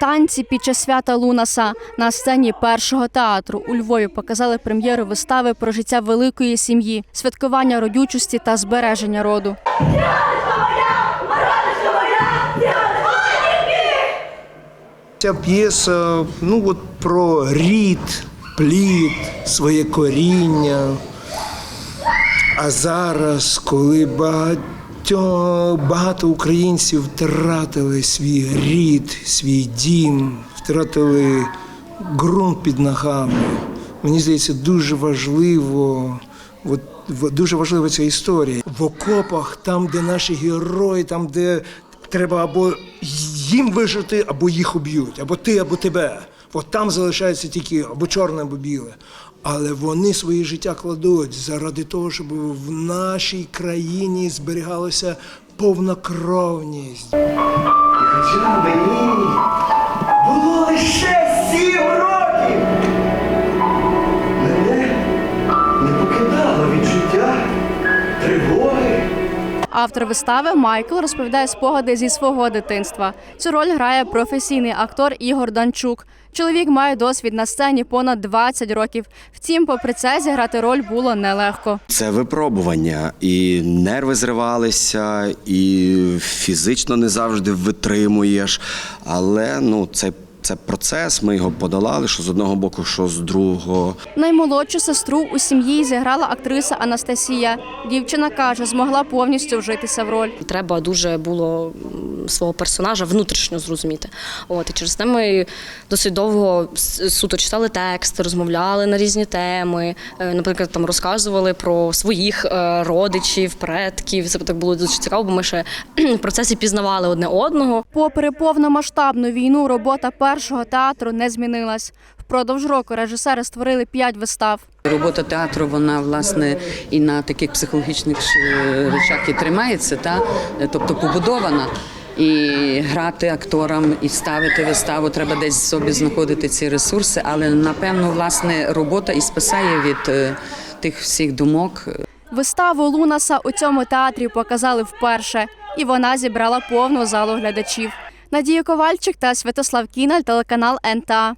Українці під час свята Лунаса на сцені першого театру у Львові показали прем'єру вистави про життя великої сім'ї, святкування родючості та збереження роду. Ця п'єса ну, от про рід, плід, своє коріння. А зараз, коли багато, багато українців втратили свій рід, свій дім, втратили ґрунт під ногами, мені здається, дуже важливо. От, дуже важлива ця історія. В окопах, там, де наші герої, там, де треба або їм вижити, або їх уб'ють, або ти, або тебе. От там залишається тільки або чорне, або біле. Але вони своє життя кладуть заради того, щоб в нашій країні зберігалася повнокровність. Хоча мені було лише Автор вистави Майкл розповідає спогади зі свого дитинства. Цю роль грає професійний актор Ігор Данчук. Чоловік має досвід на сцені понад 20 років. Втім, попри це, зіграти роль було нелегко. Це випробування, і нерви зривалися, і фізично не завжди витримуєш. Але ну, це, це процес, ми його подолали, що з одного боку, що з другого. Наймолодшу сестру у сім'ї зіграла актриса Анастасія. Дівчина каже, змогла повністю вжитися в роль. Треба дуже було свого персонажа внутрішньо зрозуміти. От і через те ми досить довго суто читали текст, розмовляли на різні теми. Е, Наприклад, там розказували про своїх е, родичів, предків. Це так було дуже цікаво, бо ми ще в процесі пізнавали одне одного. Попри повномасштабну війну, робота першого театру не змінилась. Впродовж року режисери створили п'ять вистав. Робота театру, вона власне і на таких психологічних е, речах і тримається, та тобто побудована. І грати акторам, і ставити виставу, треба десь собі знаходити ці ресурси, але напевно власне робота і спасає від е, тих всіх думок, Виставу Лунаса у цьому театрі показали вперше, і вона зібрала повну залу глядачів. Надія Ковальчик та Святослав Кіналь, телеканал НТА.